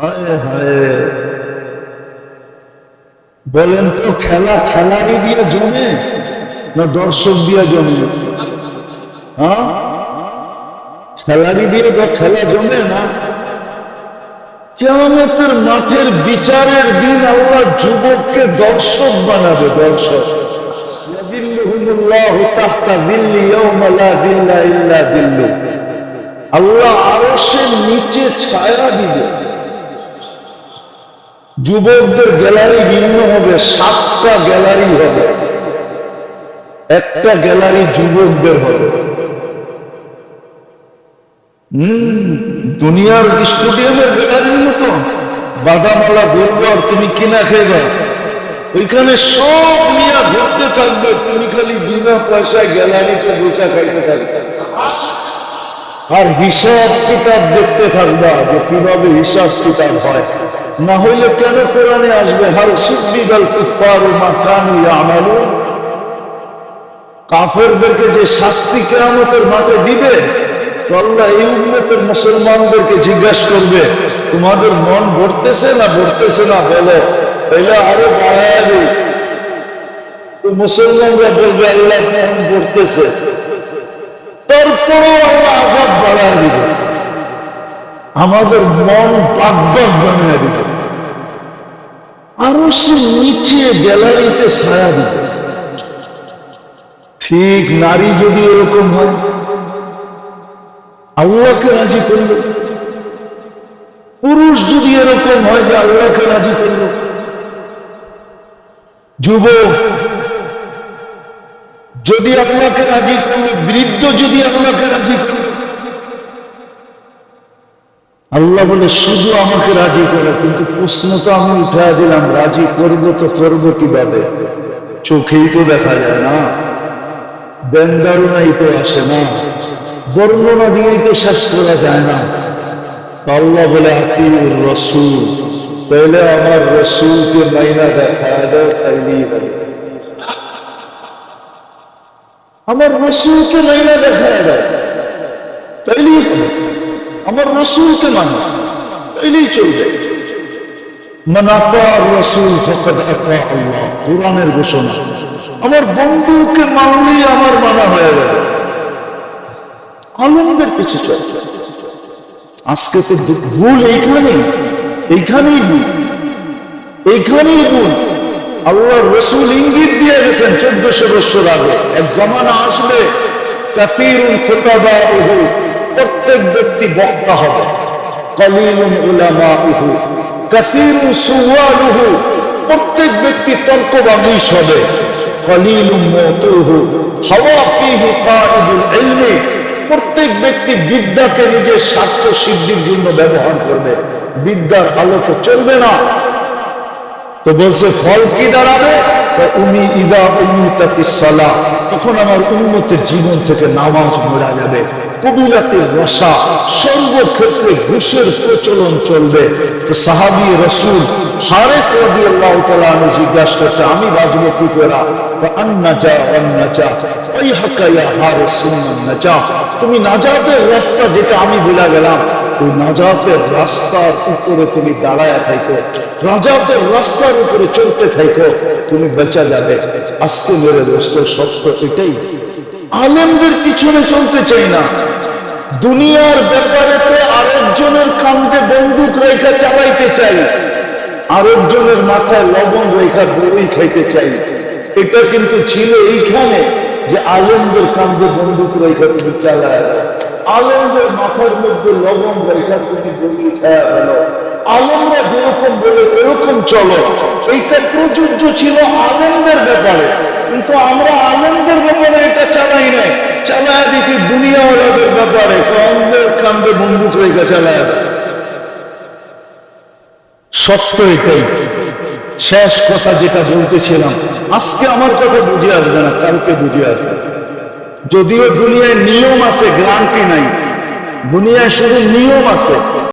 হায় হায়। বলেন তো, খেলা খেলারি দিয়ে জমে না দর্শক দিয়ে জমে? হ্যাঁ? খেলারি দিয়ে খেলা জমে না। কেমতের মাঠের বিচারের দিন আল্লাহ যুবককে দর্শক বানাবে, দর্শক। আল্লাহ আরশের নিচে ছায়া দিবে। যুবকদের গ্যালারি ভিন্ন হবে, সাতটা গ্যালারি হবে। একটা গ্যালারি যুবকদের হবে। দুনিয়ার স্টুডিয়ামের গ্যালারির মতো। বাদামালা বলব আর তুমি কিনা খেয়ে ওইখানে সব মিয়া ঘুরতে থাকবে, তুমি খালি বিনা পয়সায় গ্যালারিতে বসে খাইতে থাকবে। আর হিসাব কিতাব দেখতে থাকবা যে কীভাবে হিসাব কিতাব হয়। না হইলে কেন কোরআনে আসবে? হাল সুবিদাল কুফার মা কানু আমালু কাফেরদেরকে যে শাস্তি কেরামতের মাঠে দিবে মুসলমানদেরকে করবে, তোমাদের মন ভরতেছে না ভরতেছে না? বলো, তাইলে আরও বাড়ায় মুসলমানরা বলবে, আল্লাহ মন ভরতেছে। আল্লাহ আজাব বাড়ায় দিবে। আমাদের মন পাকবাক বানিয়ে দিবে। আরও সে নিচে গ্যালারিতে ছায়া দিবে। ঠিক নারী যদি এরকম হয়, আল্লাহকে রাজি করল পুরুষ যদি এরকম হয় যে আল্লাহকে রাজি করল যুবক, যদি আল্লাহকে রাজি করল বৃদ্ধ যদি আল্লাহকে রাজি করল আল্লাহ বলে, শুধু আমাকে রাজি করে, কিন্তু প্রশ্ন তো আমি উঠা দিলাম, রাজি করব তো করব কীভাবে? চোখেই তো দেখা যায় না। ব্যঙ্গারুনাই তো আসে না। বর্ণনা দিয়েই তো শেষ করা যায় না। আল্লাহ বলে, আতিউর রসুল, তাইলে আমার রসুলকে মাইনা দেখা দেয় তাইলেই আমার রসুলকে মাইনা দেখা দেয় তাইলেই হবে। আমার রসুলকে মানে। তাইলেই চলবে। কোরআনের ঘোষণা। আমার বন্ধুকে মানলেই আমার মানা হয়ে গেল পিছু চল। আজকে তো ভুল এইখানেই এইখানেই ভুল। এইখানেই ভুল। আল্লাহ রসুল ইঙ্গিত দিয়ে গেছেন চোদ্দশো বছর আগে। এক জমানা আসলে প্রত্যেক ব্যক্তি বক্তা হবে। প্রত্যেক ব্যক্তি তর্ক বাগিস হবে প্রত্যেক ব্যক্তি বিদ্যাকে নিজের স্বার্থ সিদ্ধির জন্য ব্যবহার করবে। বিদ্যার আলোকে চলবে না। তো বলছে, ফল কি দাঁড়াবে? তখন আমার উন্নতির জীবন থেকে নামাজ মোড়া যাবে। কবিলাতের রসা সর্বক্ষেত্রে ঘুষের প্রচলন চলবে। তো সাহাবি রসুল হারেস রাজি আল্লাহ তালু জিজ্ঞাসা করছে, আমি বাজবো কি করা? তুমি নাজাতের রাস্তা যেটা আমি বলে গেলাম, ওই নাজাতের রাস্তার উপরে তুমি দাঁড়ায় থাকো রাজাতের রাস্তার উপরে চলতে থাকো তুমি বেঁচা যাবে। আজকে মেরে দোস্ত সত্য এটাই। আলেমদের পিছনে চলতে চাই না। দুনিয়ার ব্যাপারে তো আরেকজনের কান্দে বন্দুক রেখা চালাইতে চাই। আরেকজনের মাথায় লবণ রেখা বড়ি খাইতে চাই। এটা কিন্তু ছিল এইখানে যে আলেমদের কান্দে বন্দুক রেখা তুমি চালায় আলেমদের মাথার মধ্যে লবণ রেখা তুমি বড়ি খায়া আলমরা যেরকম বলে এরকম চলো। এইটা প্রযোজ্য ছিল আনন্দের ব্যাপারে। কিন্তু আমরা আনন্দের ব্যাপারে এটা চালাই নাই। চালায় দিছি দুনিয়া ওলাদের ব্যাপারে। কমদের কান্দে বন্দুক রেখে চালায় সত্য এটাই। শেষ কথা যেটা বলতেছিলাম, আজকে আমার কথা বুঝে আসবে না, কালকে বুঝে আসবে। যদিও দুনিয়ায় নিয়ম আছে গ্রান্টি নাই। দুনিয়ায় শুধু নিয়ম আছে।